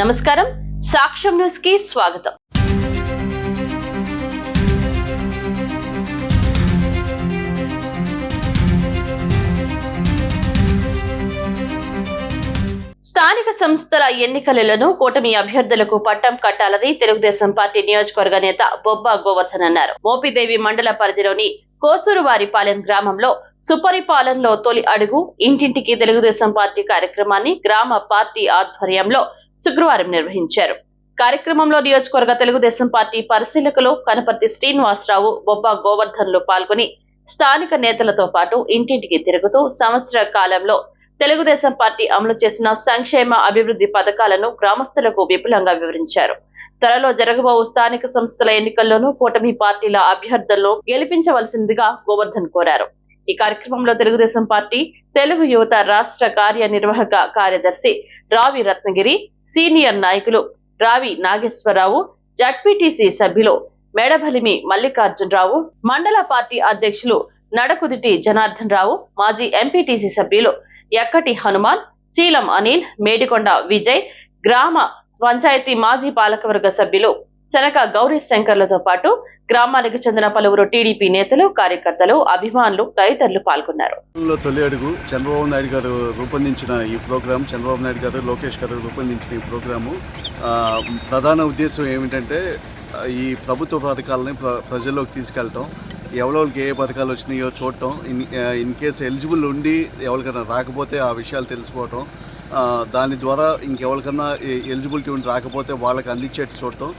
నమస్కారం. సాక్ష్యం న్యూస్కి స్వాగతం. స్థానిక సంస్థల ఎన్నికలలో కూటమి అభ్యర్థులకు పట్టం కట్టాలని తెలుగుదేశం పార్టీ నియోజకవర్గ నేత బొబ్బా గోవర్ధన్ అన్నారు. మోపిదేవి మండల పరిధిలోని కోసూరువారిపాలెం గ్రామంలో సుపరిపాలనలో తొలి అడుగు ఇంటింటికి తెలుగుదేశం పార్టీ కార్యక్రమాన్ని గ్రామ పార్టీ ఆధ్వర్యంలో శుక్రవారం నిర్వహించారు. కార్యక్రమంలో నియోజకవర్గ తెలుగుదేశం పార్టీ పరిశీలకులు కనపర్తి శ్రీనివాసరావు బొబ్బా గోవర్ధన్లు పాల్గొని స్థానిక నేతలతో పాటు ఇంటింటికి తిరుగుతూ సంవత్సర కాలంలో తెలుగుదేశం పార్టీ అమలు చేసిన సంక్షేమ అభివృద్ధి పథకాలను గ్రామస్తులకు విపులంగా వివరించారు. త్వరలో జరగబోవు స్థానిక సంస్థల ఎన్నికల్లోనూ కూటమి పార్టీల అభ్యర్థులను గెలిపించవలసిందిగా గోవర్ధన్ కోరారు. ఈ కార్యక్రమంలో తెలుగుదేశం పార్టీ తెలుగు యువత రాష్ట్ర కార్యనిర్వాహక కార్యదర్శి రావి రత్నగిరి సీనియర్ నాయకులు రావి నాగేశ్వరరావు జడ్పీటీసీ సభ్యులు మేడభలిమి మల్లికార్జునరావు మండల పార్టీ అధ్యక్షులు నడకుదిటి జనార్దన్ రావు మాజీ ఎంపీటీసీ సభ్యులు ఎక్కటి హనుమాన్ చీలం అనిల్ మేడికొండ విజయ్ గ్రామ పంచాయతీ మాజీ పాలకవర్గ సభ్యులు చెనక గౌరీ శంకర్లతో పాటు గ్రామానికి చెందిన పలువురు టీడీపీ నేతలు కార్యకర్తలు అభిమానులు తదితరులు పాల్గొన్నారు. తొలి అడుగు చంద్రబాబు నాయుడు గారు రూపొందించిన ఈ ప్రోగ్రాం చంద్రబాబు నాయుడు గారు లోకేష్ గారు రూపొందించిన ఈ ప్రోగ్రాము ప్రధాన ఉద్దేశం ఏమిటంటే ఈ ప్రభుత్వ పథకాలని ప్ర ప్రజల్లోకి తీసుకెళ్ళటం ఎవరికి ఏ పథకాలు వచ్చినాయో చూడటం ఇన్ ఇన్ కేసు ఎలిజిబుల్ ఉండి ఎవరికైనా రాకపోతే ఆ విషయాలు తెలుసుకోవటం దాని ద్వారా ఇంకెవరికన్నా ఎలిజిబిలిటీ ఉండి రాకపోతే వాళ్ళకి అందించేట్టు చూడటం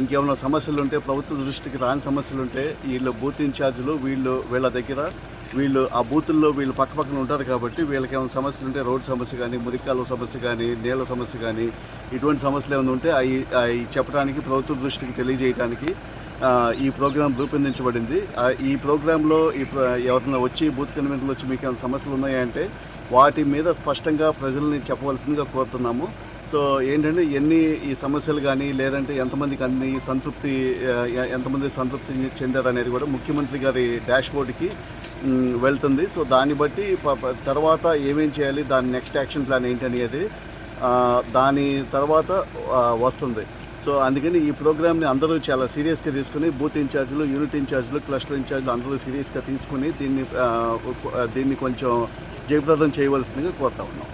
ఇంకేమైనా సమస్యలు ఉంటే ప్రభుత్వ దృష్టికి రాని సమస్యలు ఉంటే వీళ్ళు బూత్ ఇన్ఛార్జీలు వీళ్ళు వీళ్ళ దగ్గర వీళ్ళు ఆ బూతుల్లో వీళ్ళు పక్క పక్కన ఉంటారు కాబట్టి వీళ్ళకి ఏమైనా సమస్యలు ఉంటే రోడ్డు సమస్య కానీ మురికాల సమస్య కానీ నీళ్ళ సమస్య కానీ ఇటువంటి సమస్యలు ఏమైనా ఉంటే అవి అవి చెప్పడానికి ప్రభుత్వ దృష్టికి తెలియజేయడానికి ఈ ప్రోగ్రాం రూపొందించబడింది. ఈ ప్రోగ్రాంలో ఈ ఎవరైనా వచ్చి బూత్ కన్వెంట్లు వచ్చి మీకు ఏమైనా సమస్యలు ఉన్నాయంటే వాటి మీద స్పష్టంగా ప్రజల్ని చెప్పవలసిందిగా కోరుతున్నాము. సో ఏంటంటే ఎన్ని ఈ సమస్యలు కానీ లేదంటే ఎంతమందికి అన్ని సంతృప్తి ఎంతమంది సంతృప్తి చెందారు అనేది కూడా ముఖ్యమంత్రి గారి డాష్ బోర్డుకి వెళ్తుంది. సో దాన్ని బట్టి ప- తర్వాత ఏమేం చేయాలి దాని నెక్స్ట్ యాక్షన్ ప్లాన్ ఏంటి అనేది దాని తర్వాత వస్తుంది. సో అందుకని ఈ ప్రోగ్రామ్ని అందరూ చాలా సీరియస్గా తీసుకుని బూత్ ఇన్ఛార్జీలు యూనిట్ ఇన్ఛార్జీలు క్లస్టర్ ఇన్ఛార్జీలు అందరూ సీరియస్గా తీసుకుని దీన్ని దీన్ని కొంచెం జయప్రదం చేయవలసిందిగా కోరుతా ఉన్నాం.